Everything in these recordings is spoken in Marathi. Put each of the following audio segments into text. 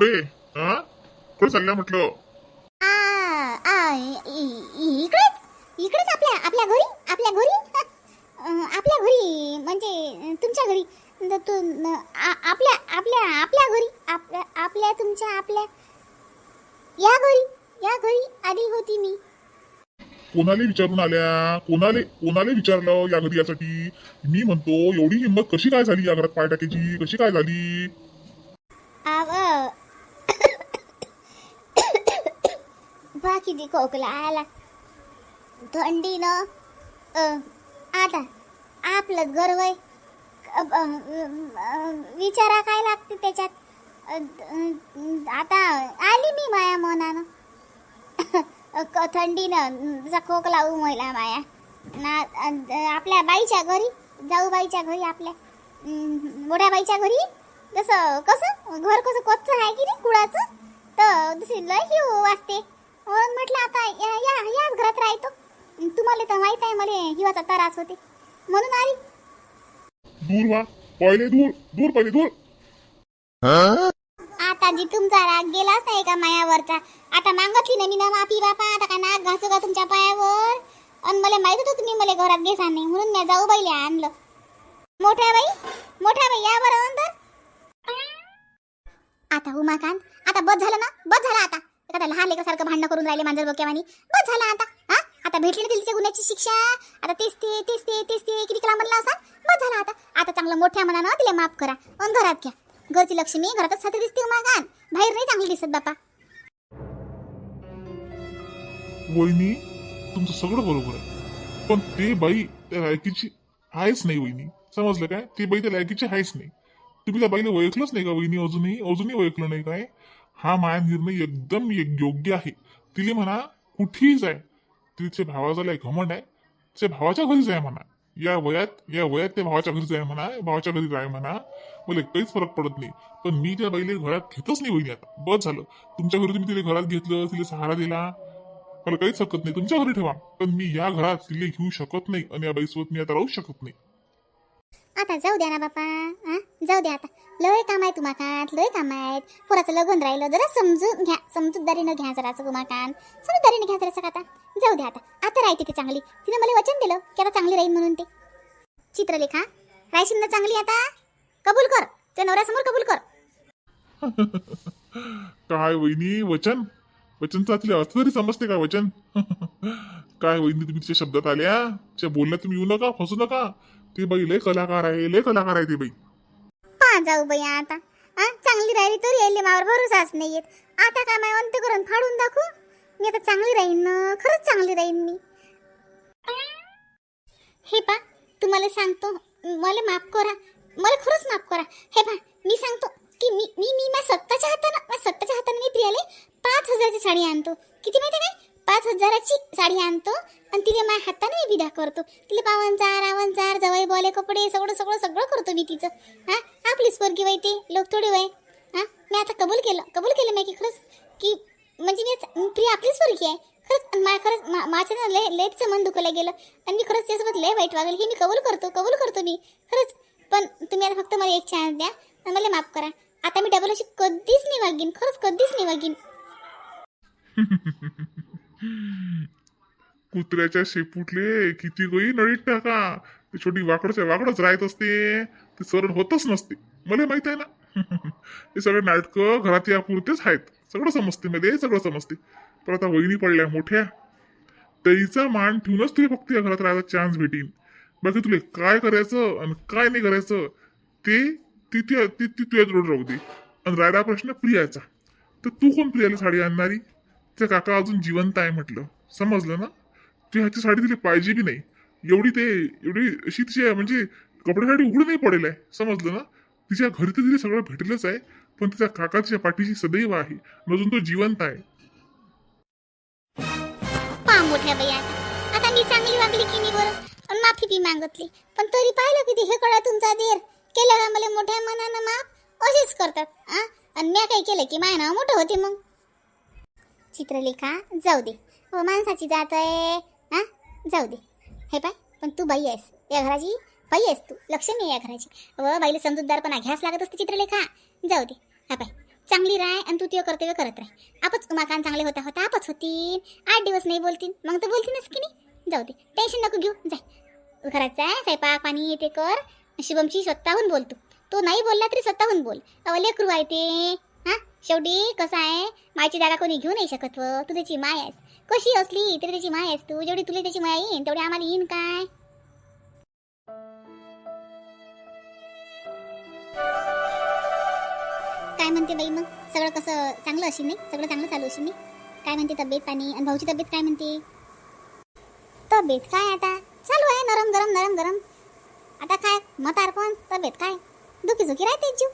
कुठे हा? कुठे चालल्या म्हटलं. आ, आ, इ- इ- इकडेच? इकडेच आपल्या आपल्या घरी? आपल्या घरी? अं, आपल्या घरी म्हणजे तुमच्या घरी. न- तू न- आ- आपल्या आपल्या आपल्या घरी. आपल्या आपल्या तुमच्या आपल्या. या घरी या घरी आली होती मी. कोणाला विचारून आल्या? कोणाले कोणाला विचारलं या घरी यासाठी? मी म्हणतो एवढी हिंमत कशी काय झाली या घरात पाय टाकायची? कशी काय झाली आव बा किती खोकला आला थंडीनं अ, आता आपलंच घर वय विचारा काय लागते त्याच्यात आता आली मी माया मनानं थंडीनं जसा खोकला उमयला माया ना आपल्या बाईच्या घरी जाऊ बाईच्या घरी आपल्या मोठ्या बाईच्या घरी जसं कसं घर कसं कच्चं आहे की नाही कुळाचं तर दुसरी लय हिव वाचते म्हणून म्हटलं आता या या- याच घरात राहतो. तुम्हाला तर माहीत आहे मला हिवाचा त्रास होते. म्हणून आली. दूर वा पहिले दूर दूर पहिले दूर. आता जी तुमचा राग गेलाच नाही का मायावरचा. आता मागतली ना मी ना माफी बापा आता काय नाक घासू का तुमच्या पायावर? आणि मला माहीत होतं तुम्ही मला घरात घेसा नाही म्हणून मी जाऊ बाईले आणलं. मोठ्या बाई मोठ्या बाई या बरं आता उमाकांत आता बस झालं ना? बस झालं आता. एखाद्या लहान लेकरासारखं भांडणं करून राहिले मांजर बोक्यावानी बस झालं आता. हा? आता भेटली ना तिच्या गुन्ह्याची शिक्षा? आता तेच ते तेच ते तेच ते किती कला म्हणला असा? बस झालं आता. आता चांगलं मोठ्या मनानं तिला माफ करा आणि घरात घ्या. घरची लक्ष्मी घरातच साथी दिसते हो मागान. बाहेर नाही चांगली दिसत बापा. वहिनी तुमचं सगळं बरोबर आहे. पण ते बाई त्या लायकीची आहेच नाही वहिनी. समजलं काय? ते बाई त्या लायकीची आहेच नाही. तुम्ही त्या बाईला ओळखलंच नाही का वहिनी? अजूनही अजूनही ओळखलं नाही काय? हा माया निर्णय एकदम योग्य आहे. तिले म्हणा कुठेही जाय. तिच्या भावाचा घमंड आहे. तिच्या भावाच्या घरी जाय म्हणा. या वयात या वयात त्या भावाच्या घरी जाय म्हणा भावाच्या घरी जाय म्हणा. मला काहीच फरक पडत नाही. पण मी त्या बाईले घरात घेतच नाही होईल आता. बस झालं. तुमच्या घरी तुम्ही तिला घरात घेतलं तिला सहारा दिला. मला काहीच हरकत नाही. तुमच्या घरी ठेवा. पण मी या घरात तिले घेऊ शकत नाही. आणि या बाईसोबत मी आता राहू शकत नाही. आता जाऊ द्या ना बापा हां जाऊ द्या आता. लय काम आहे तुम्हाकात लय काम आहेत. पोराचं लग्न राहिलं जरा समजून घ्या समजूतदारीनं घ्या जरा तुम्हाकान समजूतदारीने घ्या जरा आता. जाऊ द्या आता. आता राहते ती चांगली. तिने मला वचन दिलं की आता चांगली राहील म्हणून ते. चित्रलेखा राहशील ना चांगली आता. कबूल कर. त्या नवऱ्यासमोर कबूल कर. काय वहिनी वचन? वचन चाचले अर्थ तरी समजते का वचन? काय वहिनी तुम्ही तिच्या शब्दात आल्या? तिच्या बोलण्यात तुम्ही येऊ नका फसू नका. ती बाई लय कलाकार आहे लय कलाकार आहे ती बाई. पा जाऊ बाई आता. हा चांगली राहिली तरी यायले मावर भरोसाच नाही येत. आता काय माय अंत करून फाडून दाखवू? मी आता चांगली राहीन ना खरंच चांगली राहीन मी. हे पा तुम्हाला सांगतो मला माफ करा. मला खरंच माफ करा. हे पा मी सांगतो की मी मी मी माझ्या स्वतःच्या हातानं माझ्या स्वतःच्या हातानं मी प्रियाले पाच हजाराची साडी आणतो. किती माहिती काय? पाच हजाराची साडी आणतो आणि तिला माझ्या हाताने मी विदा करतो. तिला पावनचार आवनचार जवळ बोले कपडे सगळं सगळं सगळं करतो मी तिचं. हां? आपलीच पोरगी वय ते? लोक थोडी वय. हा? मी आता कबूल केलं. कबूल केलं मी की खरंच की म्हणजे मी प्रिया आपलीच पोरगी आहे. खरंच मा खरंच मा- माझ्या ना लय लय तिचं मन दुखलं गेलं. आणि मी खरंच त्यासोबत लय वाईट वागेल. हे मी कबूल करतो कबूल करतो मी. खरंच. पण तुम्ही आता फक्त मला एक चान्स द्या आणि मला माफ करा. आता मी डबल अशी कधीच नाही वागीन. खरंच कधीच नाही वागीन. कुत्र्याच्या शेपूटले किती गोई नळीत टाका. ते छोटी वाकडच्या वाकडच राहत असते. ते सरळ होतच नसते. मला माहीत आहे ना. हे सगळे नाटकं घरात या पुरतेच आहेत. सगळं समजते मध्ये सगळं समजते. पण आता वहिनी पडल्या मोठ्या. तईचा मान ठेवूनच तुला फक्त या घरात राहायचा चान्स भेटीन. बाकी तुला काय करायचं आणि काय नाही करायचं ते ती ती ती तुझ्या जोड राहू दे. आणि राहिला प्रश्न प्रियाचा. तर तू कोण प्रियाला साडी आणणारी? त्या काका अजून जिवंत आहे म्हटलं. समजलं ना? तू ह्याची साडी तिला पाहिजे बी नाही. एवढी ते एवढी अशी तिची म्हणजे कपड्यासाठी उघड नाही पडेल आहे. समजलं ना? तिच्या घरी तर तिला सगळं भेटलंच आहे पण तिच्या काका तिच्या पाठीशी सदैव आहे. अजून तो जिवंत आहे. पा मोठ्या बाई आता. आता मी चांगली वागली की नाही बरं? आणि माफी बी मागितली. पण तरी पाहिलं किती हे कळा तुमचा देर. केलं का मला मोठ्या मनानं माफ असेच करतात आ? आणि मी काय केलं की माय नाव मोठं होते मग? चित्रलेखा जाऊ दे. हो माणसाची जात आहे. हा? जाऊ दे. हे पाय पण तू बाई आहेस. या घराची? बाई आहेस तू. लक्ष्मी आहे या घराची. व बाईला समजूतदारपणा घ्यास लागत असते चित्रलेखा. जाऊ दे. हा पाय. चांगली राय आणि तू ते कर्तव्य करत राह आपच कान चांगले होता होता आपच होतील आठ दिवस नाही बोलतील मग तर बोलतीलच की नाही. जाऊ दे. टेन्शन नको घेऊ. जाय. घरात आहे स्वयंपाक पाणी ते कर. शुभमची स्वतःहून बोलतो तो नाही बोलला तरी स्वतःहून बोल. अहो लेकरू आहे ते. शेवटी कसं आहे? मायची जागा कोणी घेऊ नाही शकत व. तू त्याची माय आहेस. कशी असली तरी त्याची माय आहेस तू. जेवढी तुला त्याची माय येईन तेवढी आम्हाला येईन काय? काय म्हणते बाई मग? सगळं कसं चांगलं अशी नाही सगळं चांगलं चालू अशी नाही काय म्हणते तब्येत पाणी? आणि भाऊची तब्येत काय म्हणते? तब्येत काय आता? चालू आहे नरम गरम नरम गरम. आता काय? म्हातारपण तब्येत काय? दुखी झुकी राहते जीव.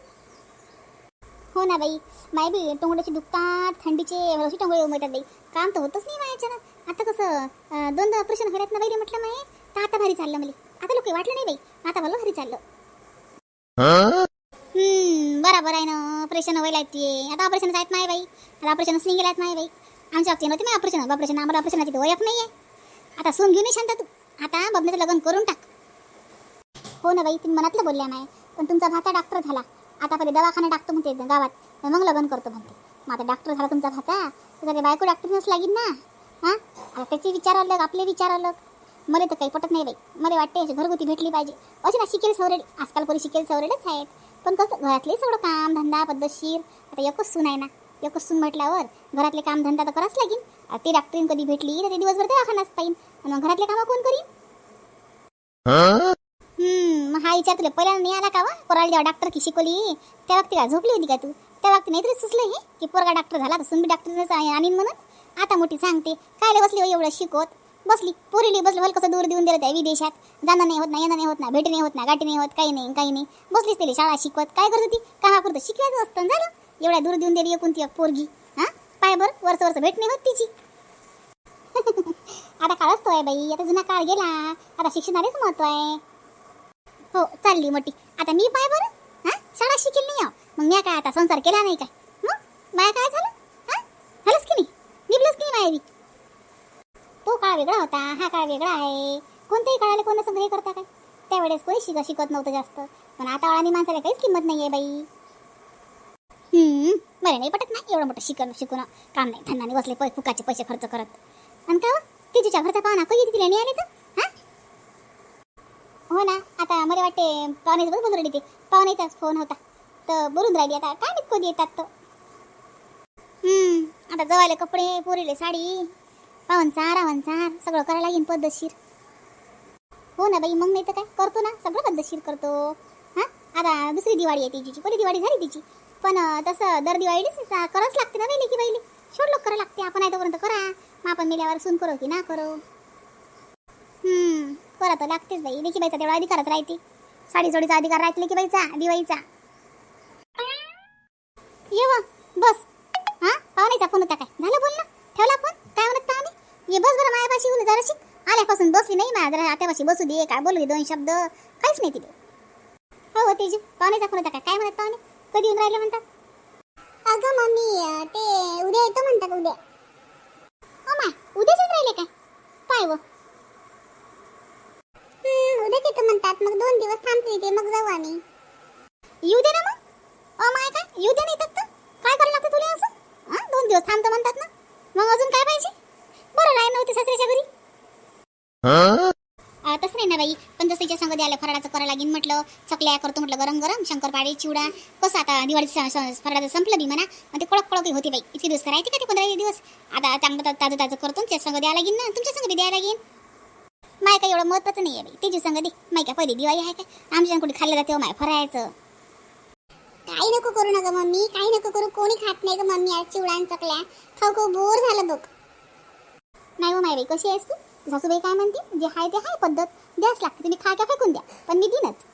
हो ना बाई. माय बी टोंगड्याचे दुखतात थंडीचे वर्षी टोंगळे उमटतात बाई. काम तर होतच नाही माझ्याच्यानं आता कसं दोन दोनदा ऑपरेशन करायचं ना बाई म्हटलं माय. तर आता भारी चाललं मला आता लोक वाटलं नाही बाई. आता मला भारी चाललं. बराबर आहे ना. ऑपरेशन व्हायला येते आता ऑपरेशन आहेत नाही बाई. आता ऑपरेशन नाही गेलात नाही बाई. आमच्या बाबतीत नव्हते नाही ऑपरेशन ऑपरेशन आम्हाला ऑपरेशनाची तर वयक नाही आहे आता सोन घेऊन ये शांत तू. आता बबण्याचं लग्न करून टाक. हो ना बाई तुम्ही मनातलं बोलल्या नाही पण तुमचा भाचा डॉक्टर झाला. आता पहिले दवाखाना टाकतो म्हणते गावात. मग लग्न करतो म्हणते. मग आता डॉक्टर झाला तुमचा भाचा. तर त्याला बायको डॉक्टरनच लागेल ना. हां? आता त्याचे विचार अलग आपले विचार अलग. मला तर काही पटत नाही बाई. मला वाटते घरगुती भेटली पाहिजे. अशी ना शिकेल सवरेड आजकाल कोणी शिकेल सवरेडच आहेत. पण कसं घरातले सगळं काम धंदा पद्धतशीर. आता एकच सून आहे ना. एकच सून म्हटल्यावर घरातले काम धंदा तर करावंच लागेल ते डॉक्टरीन कधी भेटली तर ते दिवसभर दवाखानाच पाहिजे मग घरातले कामं कोण करीन? मग हा विचार तुला पहिल्यांदा नाही आला का वा? पोराला जेव्हा डॉक्टर की शिकवली त्या वक्ती का झोपली होती का तू? त्या वक्ती नाही तरी सुचलं हे की पोरगा डॉक्टर झाला तर मी डॉक्टरच आणीन म्हणून? आता मोठी सांगते कायले बसली हो एवढं शिकवत? बसली पोरीली बसली भल कसं दूर देऊन दिलं त्या विदेशात. जाणं नाही होत नाही येणं नाही होत ना भेट नाही होत ना गाठी नाही होत काही नाही काही नाही. बसलीच तरी शाळा शिकवत. काय करत होती? कामापुरतं शिकवायचं असतं झालं? एवढ्या दूर देऊन दिली एकूण ती एक पोरगी. हां? पाय बरं वर्ष वर्ष भेट नाही होत तिची. आता काळच तो आहे बाई आता जुना काळ गेला. आता शिक्षणालाच महत्त्व आहे. हो चालली मोठी. आता मी पाय बरं हा? शाळा शिकेल नाही आहो. मग मी काय आता संसार केला नाही काय? मग? माया काय झालं? हां? झालंच की नाही? निघलंच की नाही माया बी? तो काळ वेगळा होता हा काळ वेगळा आहे. कोणत्याही काळाला कोणाचं हे करता काय? त्यावेळेस कोणी शिक शिकत नव्हतं जास्त. पण आता वाळानी माणसाला काहीच किंमत नाही आहे बाई. हम्म बरं नाही पटत नाही एवढं मोठं शिकणं शिकून काम नाही धन्नाने बसले पै फुकाचे पैसे खर्च करत. आणि का हो? तिच्या घरचा पाहुणा कधी तिला नाही आले तर? हो ना आता मला वाटते पाहुण्याचं बघ बोलून राहिली ते. पाहुण्याचाच फोन होता. तर बोलून राहिली आता काय माहीत कधी येतात तर आता जवायले कपडे पोरीले साडी पावनचार चार सगळं करायला लागेल पद्धतशीर. हो ना बाई मग नाही तर काय? करतो ना सगळं पद्धतशीर करतो. हां? आता दुसरी दिवाळी आहे तिची पहिली दिवाळी झाली तिची. पण तसं दर दिवाळीलाच करावंच लागते ना बाई की बाईले. शेवट लोक करावं लागते आपण आहे तोपर्यंत करा. मग आपण मेल्यावर सून करो की ना करो. तर लागतेच बाई. लेकी बाईचा तेवढा अधिकारच राहते. साडी जोडीचा अधिकार राहते लेकी बाईचा दिवाळीचा. ये व, बस. हा? पाहुण्याचा फोन होता काय? झालं बोल ना ठेवला फोन? काय म्हणत पाहुणे? ये बस बरं मायापाशी बोलू जराशी. आल्यापासून बसली नाही माझ्या जरा आत्यापाशी बसू दे. काय बोलू दे दोन शब्द. काहीच नाही तिथे. हो हो तेजू. पाहुण्याचा फोन होता काय? काय म्हणत पाहुणे? कधी येऊन राहिले म्हणतात अगं मम्मी ते उद्या येतो म्हणतात उद्या? हो माय. उद्याच येऊन राहिले काय? पाय व. म्हणतात मग दोन दिवस थांबते इथे मग जाऊ आम्ही. येऊ दे ना मग. अ माय काय? येऊ दे नाही तर. काय करायला लागतं तुला असं? हा? दोन दिवस थांबतो म्हणतात ना. मग अजून काय पाहिजे? बरं राय नव्हते सासऱ्याच्या घरी. तसं नाही ना बाई. पण जसं हिच्या संग द्यायला फराळाचं करायला लागेल म्हटलं चकल्या करतो म्हटलं गरम गरम शंकरपाळी चिवडा. कसं आता दिवाळीचं फराळाचं संपलं बी म्हणा मग ते कडक कडक होती बाई. इतके दिवस राहते का ते पंधरा वीस दिवस? आता चांगलं ताजं ताजं करतो त्याच्या संग द्यायला लागेल ना. तुमच्या संग बी द्यायला लागेल माय काय एवढं महत्वाचं नाही आहे तिची त्याची संग दे. माय काय पहिली दिवाळी आहे काय? आमच्या कुठे खाल्लं जाते हो माय फरायचं काही नको करू नका मम्मी काही नको करू. कोणी खात नाही ग मम्मी आज चिवळान आणि चकल्या. खाऊ खाऊ बोर झालं बघ. नाही हो मायबाई कशी आहेस तू? सासूबाई काय म्हणते? जे आहे ते आहे पद्धत द्याच लागते. तुम्ही खा का फेकून द्या. पण मी दिनच